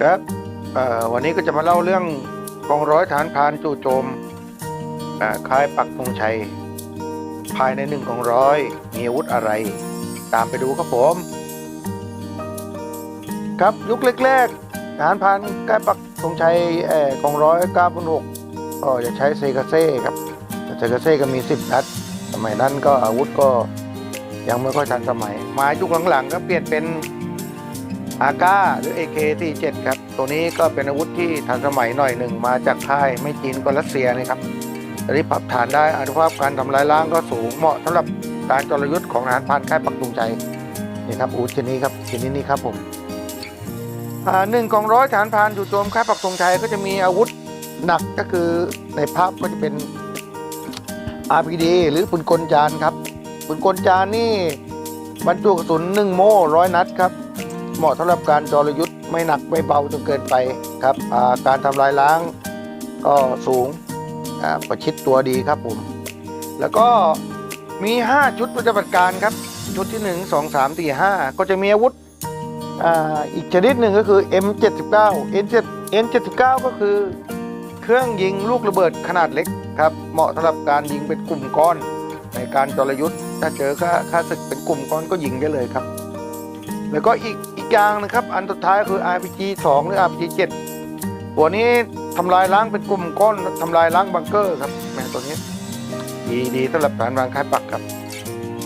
ครับวันนี้ก็จะมาเล่าเรื่องกองร้อยฐานพานจู่โจมอ่าค่ายปักธงชัย ภายในหนึ่งกองร้อยมีอาวุธอะไร ตามไปดูครับผม ครับยุคแรกๆฐานพานค่ายปักธงชัยอกองร้อยเก้าพันหกก็จะใช้เซกาเซ่ครับเซกาเซ่ก็มีสิบนัดสมัยนั้นก็อาวุธก็ยังไม่ค่อยทันสมัย มายุคหลังๆก็เปลี่ยนเป็น อาก้าหรือ AK47 ครับ ตัวนี้ก็เป็นอาวุธที่ทันสมัยหน่อยหนึ่งมาจากค่ายไม่จีนก็รัสเซียนะครับตอนนี้ปรับฐานได้อนุภาพการทำลายล้างก็สูงเหมาะสำหรับการจรยุทธ์ของทหารพรานค่ายปักตุงใจนี่ครับอาวุธชนิดนี้ครับชนิดนี้ครับผมหนึ่งกองร้อยฐานพรานจู่โจมค่ายปักตุงชัยก็จะมีอาวุธหนักก็คือในภาพก็จะเป็น RPD หรือปืนกลจานครับปืนกลจานนี่บรรจุกระสุนหนึ่งโม่ร้อยนัดครับ เหมาะสำหรับการจรยุทธ์ไม่หนักไม่เบาจนเกินไปครับาการทำลายล้างก็สูงประชิดตัวดีครับผม แล้วก็มี 5 ชุดปฏิบัติการครับ ชุดที่ 1 2 3 4 5 ก็จะมีอาวุธออีกชนิดหนึ่งก็คือ M79 N7 N79 ก็คือเครื่องยิงลูกระเบิดขนาดเล็กครับ เหมาะสำหรับการยิงเป็นกลุ่มก้อน ในการจรยุทธ์ถ้าเจอค่าค่าศึกเป็นกลุ่มก้อนก็ยิงได้เลยครับ แล้วก็อีก อย่างนะครับ อันสุดท้ายคือ RPG 2 หรือ RPG 7หัวนี้ทำลายล้างเป็นกลุ่มก้อนทำลายล้างบังเกอร์ครับแม่ตัวนี้ ดีดีสำหรับฐานพรานค่ายปักครับ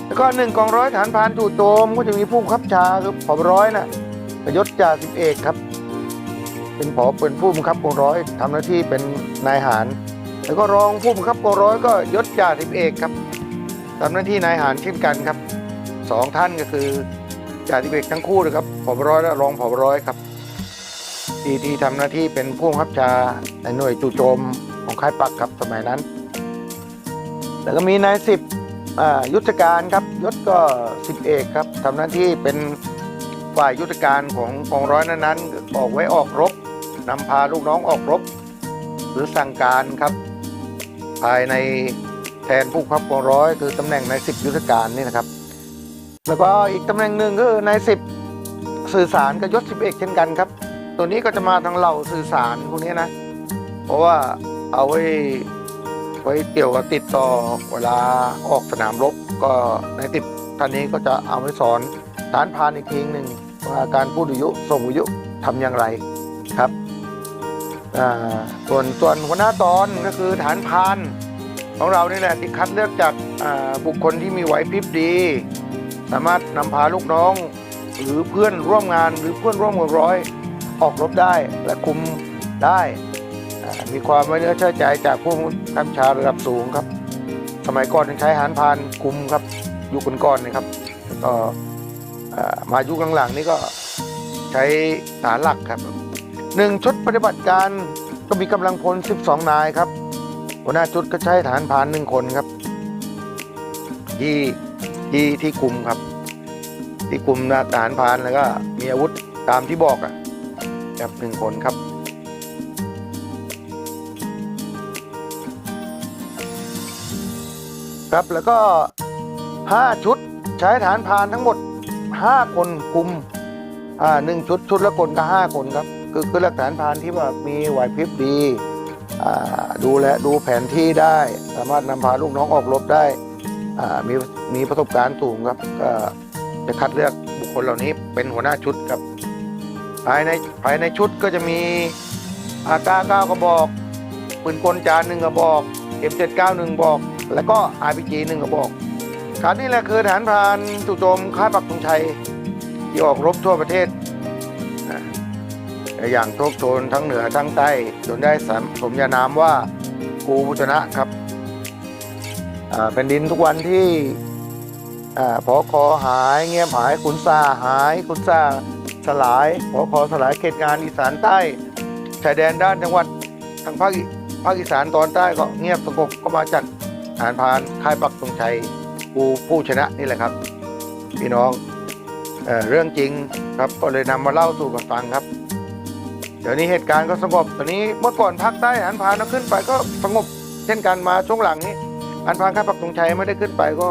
แล้วก็หนึ่งกองร้อยฐานพานจู่โจมก็จะมีผู้บังคับชาคือผบร้อยนะ่ะยศจ่าสิบเอกครับ เป็นผอเป็นผู้บังคับกองร้อยทำหน้าที่เป็นนายหาร แล้วก็รองผู้บังคับกองร้อยก็ยศจ่าสิบเอกครับทำหน้าที่นายหารเช่นกันครับสองท่านก็คือ จ่าสิบเอกทั้งคู่นะครับผบร้อยและรองผบร้อยครับทีที่ทำหน้าที่เป็นผู้บังคับชาในหน่วยจู่โจมของค่ายปักครับสมัยนั้น แล้วก็มีนายสิบอ่ายุทธการครับยศก็สิบเอกครับทำหน้าที่เป็นฝ่ายยุทธการของกองร้อยนั้นๆออกไว้ออกรบนำพาลูกน้องออกรบ หรือสั่งการครับ ภายในแทนผู้ควบกองร้อย คือตำแหน่งนายสิบยุทธการนี่นะครับ แล้วก็อีกตำแหน่งหนึ่งก็คือนายสิบสื่อสารกับยศสิบเอกเช่นกันครับ ตัวนี้ก็จะมาทางเหล่าสื่อสารพวกนี้นะ เพราะว่าเอาไว้ไว้เกี่ยวกับติดต่อเวลาออกสนามรบก็นายสิบท่านนี้ก็จะเอาไว้สอนฐานพานอีกทีหนึ่งว่าการพูดวิทยุส่งวิทยุทำอย่างไรครับอ่าส่วนส่วนหัวหน้าตอนก็คือฐานพานของเรานี่แหละที่คัดเลือกจากอ่าบุคคลที่มีไหวพริบดี สามารถนำพาลูกน้อง หรือเพื่อนร่วมงานหรือเพื่อนร่วมกองร้อย ออกรบได้และคุมได้ มีความไว้เนื้อเชื่อใจจากผู้บังคับชาระดับสูงครับ สมัยก่อนใช้หารพานคุมครับยุคก่อนๆนะครับแล้วก็อ่ามายุคหลังๆ นี่ก็ใช้ฐานหลักครับหนึ่งชุดปฏิบัติการก็มีกำลังพล 12 นายครับหัวหน้าชุดก็ใช้ฐานพานหนึ่งคนครับที่ ที่ที่คุมครับ ที่คุมนะทหารพานแล้วก็ มีอาวุธตามที่บอกอะครับหนึ่งคนครับครับแล้วก็ 5 ชุดใช้ฐานพานทั้งหมด 5 คนคุมอ่าหนึ่งชุดชุดละคนก็ 5 คนครับ คือคือหลักฐานพานที่ว่ามีไหวพริบดีอ่าดูแลดูแผนที่ได้ สามารถนำพาลูกน้องออกรบได้ มีมีประสบการณ์สูงครับก็จะคัดเลือกบุคคลเหล่านี้เป็นหัวหน้าชุดครับ ภายในภายในชุดก็จะมีอาก้าเก้ากระบอกปืนกลจานหนึ่งกระบอก M79 หนึ่งบอก แล้วก็ RPG หนึ่งกระบอกครับนี่แหละคือฐานพรานจู่โจมค่ายปักธงชัยที่ออกรบทั่วประเทศอย่างโชคโชนทั้งเหนือทั้งใต้จนได้สมญานามว่ากูพุชนะครับ แผ่นดินทุกวันที่พอคอหายเงียบหายขุนซาหายขุนซาสลายพอคอสลายเขตงานอีสานใต้ชายแดนด้านจังหวัดทางภาคอีภาคอีสานตอนใต้ก็เงียบสงบก็มาจากฐานพานค่ายปักธงชัยกูผู้ชนะนี่แหละครับ พี่น้องเอเรื่องจริงครับก็เลยนำมาเล่าสู่กันฟังครับ เดี๋ยวนี้เหตุการณ์ก็สงบตอนนี้เมื่อก่อนภาคใต้หันพานขึ้นไปก็สงบ เช่นกันมาช่วงหลังนี้ หันพานข้าปักตรงชัยไม่ได้ขึ้นไปก็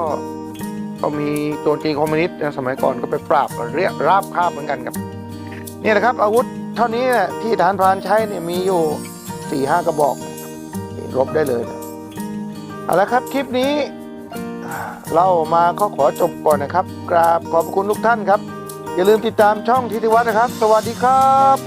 ก็มีโจรตีคอมมิวนิสต์นะสมัยก่อนก็ไปปราบเรียกราบคาบเหมือนกันครับนี่แหละครับอาวุธเท่านี้ที่ฐานพรานใช้เนี่ยมีอยู่สี่ห้ากระบอกรบได้เลยเอาละครับคลิปนี้เล่ามาก็ขอจบก่อนนะครับ กราบขอบคุณทุกท่านครับ อย่าลืมติดตามช่องทิติวัฒน์นะครับ สวัสดีครับ